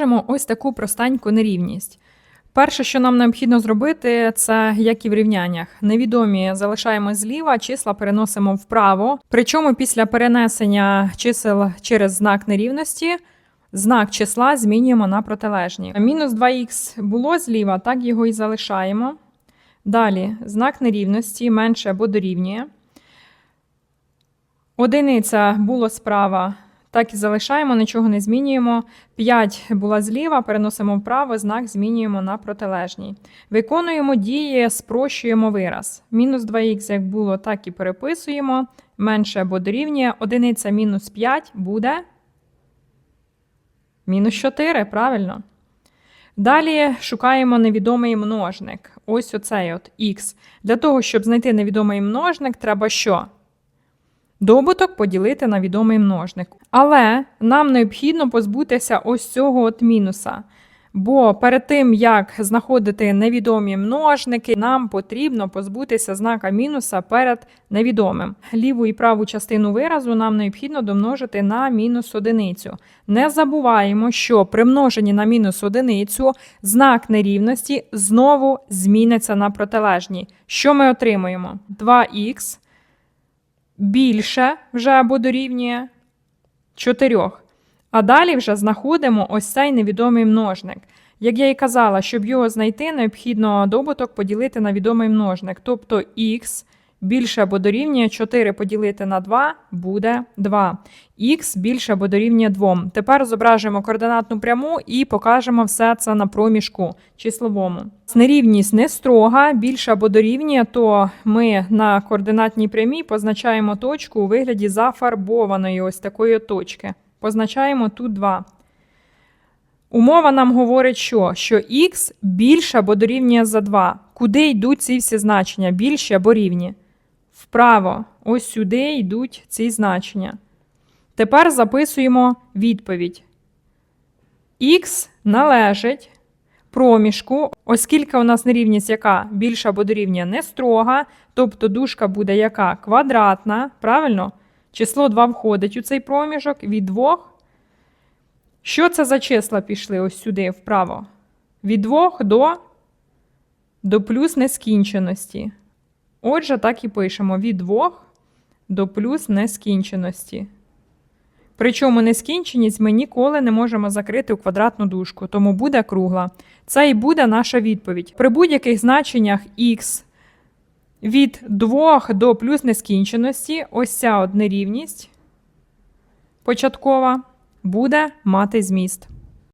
Розв'яжемо ось таку простеньку нерівність. Перше, що нам необхідно зробити, це як і в рівняннях. Невідомі залишаємо зліва, числа переносимо вправо. Причому після перенесення чисел через знак нерівності знак числа змінюємо на протилежні. Мінус 2х було зліва, так його і залишаємо. Далі знак нерівності менше або дорівнює. Одиниця було справа, так і залишаємо, нічого не змінюємо. 5 була зліва, переносимо вправо, знак змінюємо на протилежній. Виконуємо дії, спрощуємо вираз. Мінус 2х як було, так і переписуємо. Менше або дорівнює. Одиниця мінус 5 буде мінус 4, правильно. Далі шукаємо невідомий множник. Ось оцей от х. Для того, щоб знайти невідомий множник, треба що? Добуток поділити на відомий множник. Але нам необхідно позбутися ось цього от мінуса. Бо перед тим, як знаходити невідомі множники, нам потрібно позбутися знака мінуса перед невідомим. Ліву і праву частину виразу нам необхідно домножити на мінус одиницю. Не забуваємо, що при множенні на мінус одиницю знак нерівності знову зміниться на протилежній. Що ми отримуємо? 2х більше вже або дорівнює 4. А далі вже знаходимо ось цей невідомий множник. Як я і казала, щоб його знайти, необхідно добуток поділити на відомий множник. Тобто х більше або дорівнює 4 поділити на 2 буде 2. Х більше або дорівнює 2. Тепер зображуємо координатну пряму і покажемо все це на проміжку числовому. Нерівність не строга, більше або дорівнює, то ми на координатній прямій позначаємо точку у вигляді зафарбованої ось такої точки. Позначаємо тут 2. Умова нам говорить, що що х більше або дорівнює за 2. Куди йдуть ці всі значення? Більші або рівні? Вправо. Ось сюди йдуть ці значення. Тепер записуємо відповідь. Х належить проміжку, оскільки у нас нерівність яка більша або дорівнює не строга, тобто дужка буде яка квадратна, правильно? Число 2 входить у цей проміжок від 2. Що це за числа пішли ось сюди вправо? Від 2 до, до плюс нескінченості. Отже, так і пишемо від 2 до плюс нескінченості. Причому нескінченість ми ніколи не можемо закрити у квадратну дужку, тому буде кругла. Це і буде наша відповідь. При будь-яких значеннях х від 2 до плюс нескінченості, ось ця однерівність початкова буде мати зміст.